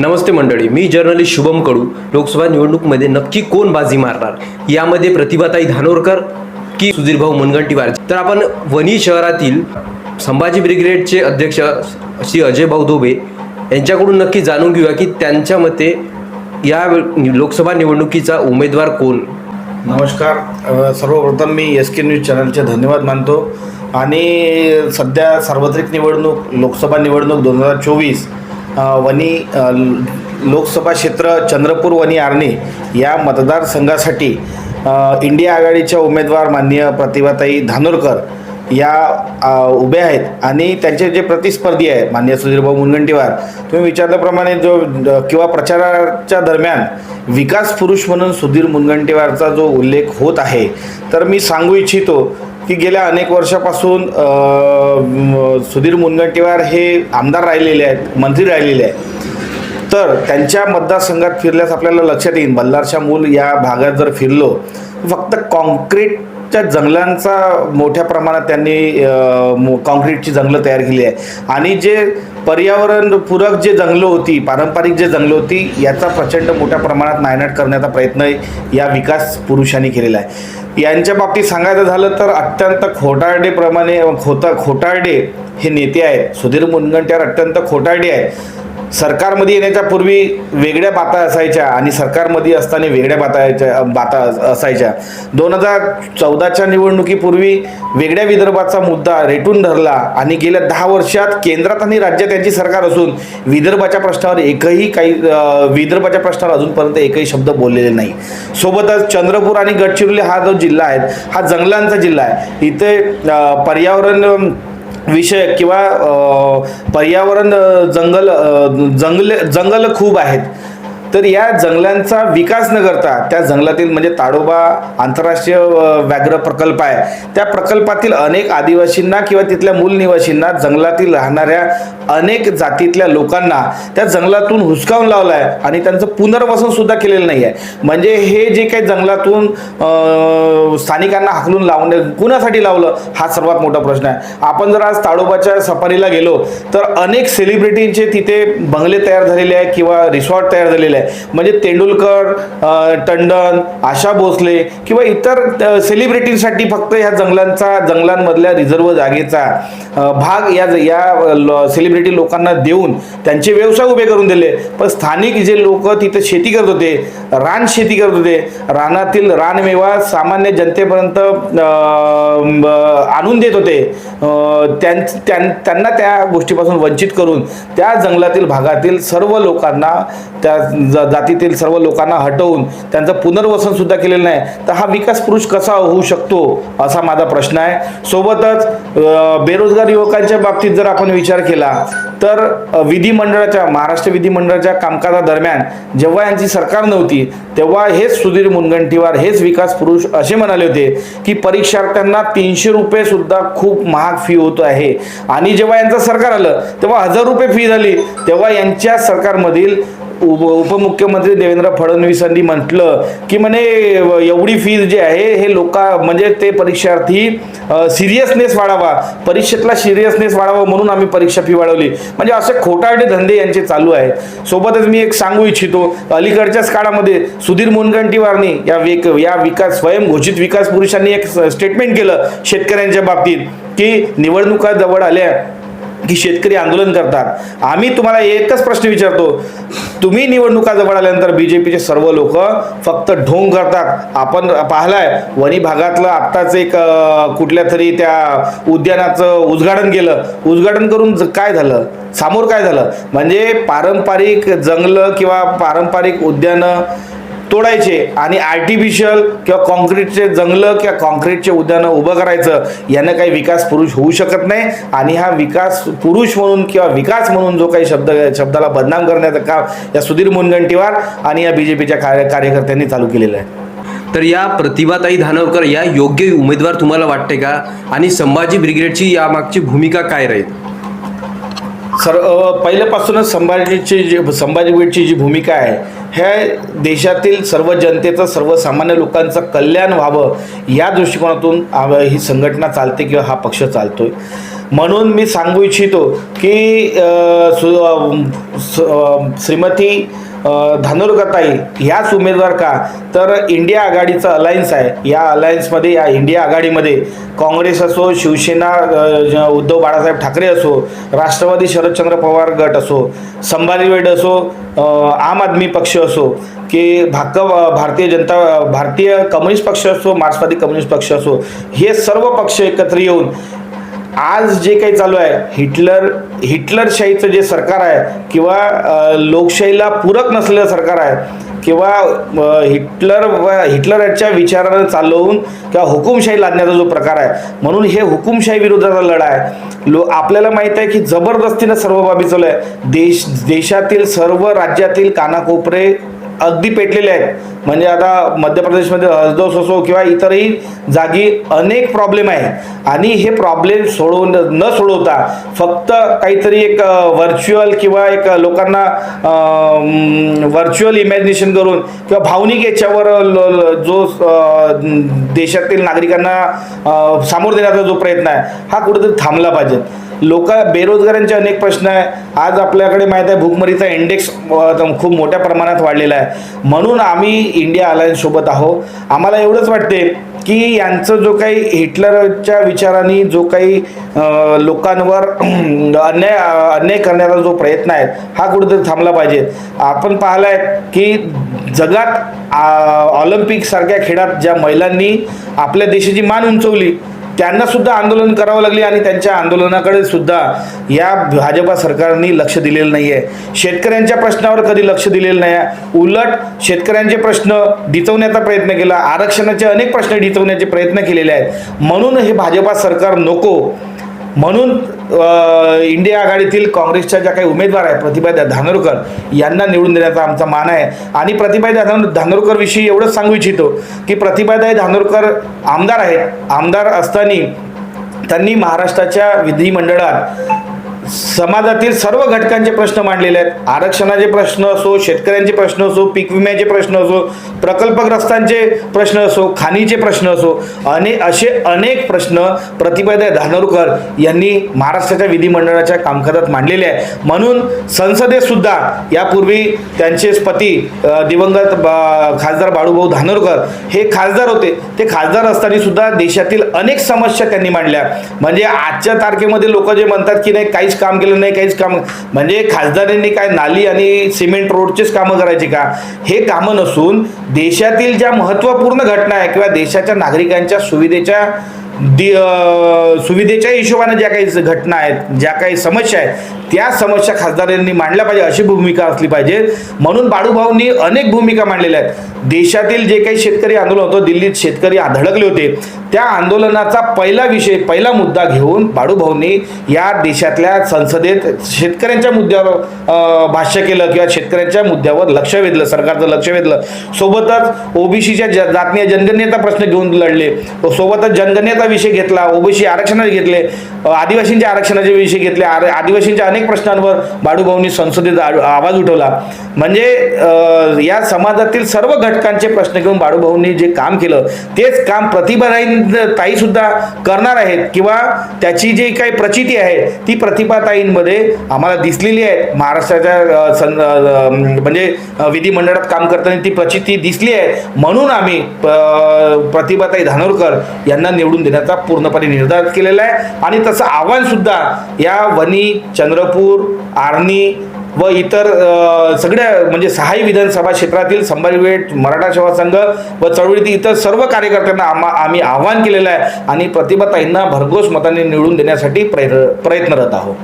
नमस्ते मंडळी मी जर्नलिस्ट शुभम कडू. लोकसभा निवडणूकमध्ये नक्की कोण बाजी मारणार? यामध्ये प्रतिभाताई धानोरकर की सुधीरभाऊ मुनगंटीवार तर आपण वणी शहरातील संभाजी ब्रिगेडचे अध्यक्ष श्री अजय भाऊ धोबे यांच्याकडून नक्की जाणून घेऊया की त्यांच्या मते या लोकसभा निवडणुकीचा उमेदवार कोण? नमस्कार. सर्वप्रथम मी एस के न्यूज चॅनलचे धन्यवाद मानतो. आणि सध्या सार्वत्रिक निवडणूक लोकसभा निवडणूक दोन हजार चोवीस वनी लोकसभा क्षेत्र चंद्रपूर वनी आर्णी या मतदारसंघासाठी इंडिया आघाडीच्या उमेदवार माननीय प्रतिभाताई धानोरकर या उभे आहेत. आणि त्यांचे जे प्रतिस्पर्धी आहे मान्य सुधीरभाऊ मुनगंटीवार तुम्ही विचारल्याप्रमाणे जो किंवा प्रचाराच्या दरम्यान विकास पुरुष म्हणून सुधीर मुनगंटीवारचा जो उल्लेख होत आहे तर मी सांगू इच्छितो की गेल्या अनेक वर्षापासून सुधीर मुनगंटीवार हे आमदार राहिलेले आहेत मंत्री राहिलेले आहेत. तर त्यांच्या मतदारसंघात फिरल्यास आपल्याला लक्षात येईल बल्लारच्या मूल या भागात जर फिरलो फक्त त्या जंगलांचा मोठ्या प्रमाणात त्यांनी मो- कॉन्क्रीटची जंगलं तयार केली आहे. आणि जे पर्यावरणपूरक जे जंगलं होती पारंपरिक जे जंगलं होती याचा प्रचंड मोठ्या प्रमाणात नायनाट करण्याचा प्रयत्न या विकास पुरुषांनी केलेला आहे. यांच्या बाबतीत सांगायचं झालं तर अत्यंत खोटारडेप्रमाणे खोता खोटारडे हे नेते आहेत. सुधीर मुनगंटीवार अत्यंत खोटारडे आहेत. सरकारमध्ये येण्याच्या पूर्वी वेगळ्या बाता असायच्या आणि सरकारमध्ये असताना वेगळ्या बाता बाता असायच्या. दोन हजार चौदाच्या निवडणुकीपूर्वी वेगळ्या विदर्भाचा मुद्दा रेटून धरला आणि गेल्या दहा वर्षात केंद्रात आणि राज्यात त्यांची सरकार असून विदर्भाच्या प्रश्नावर एकही काही विदर्भाच्या प्रश्नावर अजूनपर्यंत एकही शब्द बोललेले नाही. सोबतच चंद्रपूर आणि गडचिरोली हा जो जिल्हा आहे हा जंगलांचा जिल्हा आहे. इथे पर्यावरण विषय किंवा पर्यावरण जंगल जंगले जंगल खूप आहेत. तर या जंगलांचा विकास न करता त्या जंगलातील म्हणजे ताडोबा आंतरराष्ट्रीय व्याघ्र प्रकल्प आहे. त्या प्रकल्पातील अनेक आदिवासींना किंवा तिथल्या मूल निवासींना जंगलातील राहणाऱ्या अनेक जातीतल्या लोकांना त्या जंगलातून हुसकावून लावलं आहे आणि त्यांचं पुनर्वसन सुद्धा केलेलं नाही आहे म्हणजे हे जे काही जंगलातून स्थानिकांना हाकलून लावणे कुणासाठी लावलं? हा सर्वात मोठा प्रश्न आहे. आपण जर आज ताडोबाच्या सफारीला गेलो तर अनेक सेलिब्रिटींचे तिथे बंगले तयार झालेले आहे किंवा रिसॉर्ट तयार झालेले आहे म्हणजे तेंडुलकर टंडन आशा भोसले किंवा इतर सेलिब्रिटींसाठी फक्त ह्या जंगलांचा जंगलांमधल्या रिझर्व जागेचा भाग या या ल- सेलिब्रिटी लोकांना देऊन त्यांचे व्यवसाय उभे करून दिले. पण स्थानिक जे लोक तिथे शेती करत होते रान शेती करत होते रानातील रानमेवा सामान्य जनतेपर्यंत आणून देत होते. त्यां त्यां- त्यांना त्या गोष्टीपासून वंचित करून त्या जंगलातील भागातील सर्व लोकांना त्या ज- जातीतील सर्व लोकांना हटवून त्यांचं पुनर्वसन सुद्धा केलेलं नाही. तर हा विकास पुरुष कसा होऊ शकतो असा माझा प्रश्न आहे. सोबतच बेरोजगार युवकांच्या बाबतीत जर आपण विचार केला तर विधिमंडळाच्या महाराष्ट्र विधिमंडळाच्या कामकाजादरम्यान जेव्हा यांची सरकार नव्हती तेव्हा हेच सुधीर मुनगंटीवार हेच विकास पुरुष असे म्हणाले होते की परीक्षार्थ्यांना तीनशे रुपये सुद्धा खूप महाग फी होत आहे. आणि जेव्हा यांचं सरकार आलं तेव्हा हजार रुपये फी झाली. तेव्हा यांच्या सरकारमधील उप उपमुख्यमंत्री देवेंद्र फडणवीसांनी म्हटलं की म्हणे एवढी फीज जी आहे हे लोक म्हणजे ते परीक्षार्थी सिरियसनेस वाढावा. परीक्षेतला सिरियसनेस वाढावा म्हणून आम्ही परीक्षा फी वाढवली. म्हणजे असे खोटारडे धंदे यांचे चालू आहेत. सोबतच मी एक सांगू इच्छितो. अलीकडच्याच काळामध्ये सुधीर मुनगंटीवारनी या विक या विकास स्वयंघोषित विकास पुरुषांनी एक स्टेटमेंट केलं शेतकऱ्यांच्या बाबतीत की निवडणुका जवळ आल्या. की शेतकरी आंदोलन करतात. आम्ही तुम्हाला एकच प्रश्न विचारतो. तुम्ही निवडणुका जवळ आल्यानंतर बी जे पीचे सर्व लोक फक्त ढोंग करतात. आपण पाहिलाय वणी भागातलं आत्ताच एक कुठल्या तरी त्या उद्यानाचं उद्घाटन केलं. उद्घाटन करून ज- काय झालं? सामोर काय झालं? म्हणजे पारंपरिक जंगलं किंवा पारंपरिक उद्यानं तोडायचे आणि आर्टिफिशियल किंवा कॉन्क्रीटचे जंगलं किंवा कॉन्क्रीटचे उद्यानं उभं करायचं यानं काही विकास पुरुष होऊ शकत नाही. आणि हा विकास पुरुष म्हणून किंवा विकास म्हणून जो काही शब्द शब्दाला बदनाम करण्याचं काम या सुधीर मुनगंटीवार आणि या बी जे पीच्या कार्य कार्यकर्त्यांनी चालू केलेलं आहे. तर या प्रतिभाताई धानोरकर या योग्य उमेदवार तुम्हाला वाटते का? आणि संभाजी ब्रिगेडची यामागची भूमिका काय राहील? सर पहिल्यापासूनच संभाजीची जी संभाजी ब्रिगेडची जी भूमिका आहे ह्या देशातील सर्व जनतेचं सर्वसामान्य लोकांचं कल्याण व्हावं या दृष्टिकोनातून ही संघटना चालते किंवा हा पक्ष चालतोय. म्हणून मी सांगू इच्छितो की सु स- श्रीमती अ, धानोरकरताई ह्याच उमेदवार का? तर इंडिया आघाडीचं अलायन्स आहे. या अलायन्समध्ये या इंडिया आघाडीमध्ये काँग्रेस असो शिवसेना उद्धव बाळासाहेब ठाकरे असो राष्ट्रवादी शरदचंद्र पवार गट असो संभाजी वेड असो आम आदमी पक्ष असो की भाक भारतीय जनता भारतीय कम्युनिस्ट पक्ष असो मार्क्सवादी कम्युनिस्ट पक्ष असो हे सर्व पक्ष एकत्र येऊन आज जे काही चालू आहे हिटलर हिटलरशाहीचं जे सरकार आहे किंवा लोकशाहीला पूरक नसलेलं सरकार आहे किंवा हिटलर व हिटलरच्या विचारानं चालवून किंवा हुकुमशाही लादण्याचा जो प्रकार आहे म्हणून हे हुकुमशाही विरोधाचा लढा आहे. लो आपल्याला माहीत आहे की जबरदस्तीनं सर्व बाबी चालू आहे. देश देशातील सर्व राज्यातील कानाकोपरे अगदी पेटलेले आहेत. म्हणजे आता मध्य प्रदेशमध्ये हसदोस असो किंवा इतरही जागी अनेक प्रॉब्लेम आहे. आणि हे प्रॉब्लेम सोडवून न सोडवता फक्त काहीतरी एक व्हर्च्युअल किंवा एक लोकांना व्हर्च्युअल इमॅजिनेशन करून किंवा भावनिक याच्यावर ल- जो देशातील नागरिकांना सामोर देण्याचा जो प्रयत्न आहे हा कुठेतरी थांबला पाहिजे. लोक बेरोजगारांचे अनेक प्रश्न आहे. आज आपल्याकडे माहीत आहे भूकमरीचा इंडेक्स खूप मोठ्या प्रमाणात वाढलेला आहे. म्हणून आम्ही इंडिया अलायन्ससोबत आहोत. आम्हाला एवढंच वाटते की यांचं जो काही हिटलरच्या विचारांनी जो काही लोकांवर अन्याय अन्याय करण्याचा जो प्रयत्न आहे हा कुठेतरी थांबला पाहिजे. आपण पाहिलं आहे की जगात ऑलिम्पिकसारख्या खेळात ज्या महिलांनी आपल्या देशाची मान उंचवली त्यांना सुद्धा आंदोलन करावं लागले आणि त्यांच्या आंदोलनाकडे सुद्धा या भाजपा सरकारने लक्ष दिलेलं नाही आहे शेतकऱ्यांच्या प्रश्नावर कधी लक्ष दिलेलं नाही आहे उलट शेतकऱ्यांचे प्रश्न डिचवण्याचा प्रयत्न केला. आरक्षणाचे अनेक प्रश्न डिचवण्याचे प्रयत्न केलेले आहेत. म्हणून हे भाजपा सरकार नको. म्हणून इंडिया आघाडीतील काँग्रेसच्या ज्या काही उमेदवार आहेत प्रतिभा धानोरकर यांना निवडून देण्याचा आमचा मान आहे. आणि प्रतिभा धानोर धानोरकरविषयी एवढंच सांगू इच्छितो की प्रतिभादाई धानोरकर आमदार आहेत. आमदार असताना त्यांनी महाराष्ट्राच्या विधिमंडळात समाजातील सर्व घटकांचे प्रश्न मांडलेले आहेत. आरक्षणाचे प्रश्न असो शेतकऱ्यांचे प्रश्न असो पीक विम्याचे प्रश्न असो प्रकल्पग्रस्तांचे प्रश्न असो खाणीचे प्रश्न असो अने असे अनेक प्रश्न प्रतिभादाय धानोरकर यांनी महाराष्ट्राच्या विधिमंडळाच्या कामकाजात मांडलेले आहे म्हणून संसदेतसुद्धा यापूर्वी त्यांचे पती दिवंगत खासदार बाळूभाऊ धानोरकर हे खासदार होते. ते खासदार असताना सुद्धा देशातील अनेक समस्या त्यांनी मांडल्या. म्हणजे आजच्या तारखेमध्ये लोक जे म्हणतात की नाही काहीच काम केलं नाही काहीच काम म्हणजे खासदारांनी काय नाली आणि सिमेंट रोडचेच कामं करायची का? हे कामं नसून देशातील ज्या महत्त्वपूर्ण घटना आहे किंवा देशाच्या नागरिकांच्या सुविधेच्या दि सुविधेच्या हिशोबाने ज्या काही घटना आहेत ज्या काही समस्या आहेत त्या समस्या खासदारांनी मांडल्या पाहिजे अशी भूमिका असली पाहिजे. म्हणून बाळूभाऊंनी अनेक भूमिका मांडलेल्या आहेत. देशातील जे काही शेतकरी आंदोलन होतं दिल्लीत शेतकरी धडकले होते त्या आंदोलनाचा पहिला विषय पहिला मुद्दा घेऊन बाळूभाऊंनी या देशातल्या संसदेत शेतकऱ्यांच्या मुद्द्यावर भाष्य केलं किंवा शेतकऱ्यांच्या मुद्द्यावर लक्ष वेधलं सरकारचं लक्ष वेधलं. सोबतच ओबीसीच्या जातीय जनगणनेचा प्रश्न घेऊन लढले. सोबतच जनगणनेचा विषय घेतला ओबीसी आरक्षणाचे घेतले आदिवासींच्या आरक्षणाचे विषय घेतले आर- आदिवासींच्या अनेक प्रश्नांवर बाळूभाऊंनी संसदेत आवाज उठवला. म्हणजे या समाजातील सर्व घटकांचे प्रश्न घेऊन बाळूभाऊंनी जे काम केलं तेच काम प्रतिभाताई ताई सुद्धा करणार आहेत किंवा त्याची जी काही प्रचिती आहे ती प्रतिभाताईंमध्ये आम्हाला दिसलेली आहे. महाराष्ट्राच्या सं- म्हणजे विधिमंडळात काम करताना ती प्रचिती दिसली आहे. म्हणून आम्ही प्रतिभाताई धानोरकर यांना निवडून देण्याचा पूर्णपणे निर्धार केलेला आहे. आणि तसं आव्हान सुद्धा या वनी चंद्र चंद्रपूर आर्णी व इतर सगळ्या म्हणजे सहाही विधानसभा क्षेत्रातील संभाजीपेठ मराठा सेवा संघ व चळवळीतील इतर सर्व कार्यकर्त्यांना आम्हा आम्ही आव्हान केलेलं आहे आणि प्रतिभाताईंना भरघोस मताने निवडून देण्यासाठी प्रयत्न प्रयत्नरत आहोत.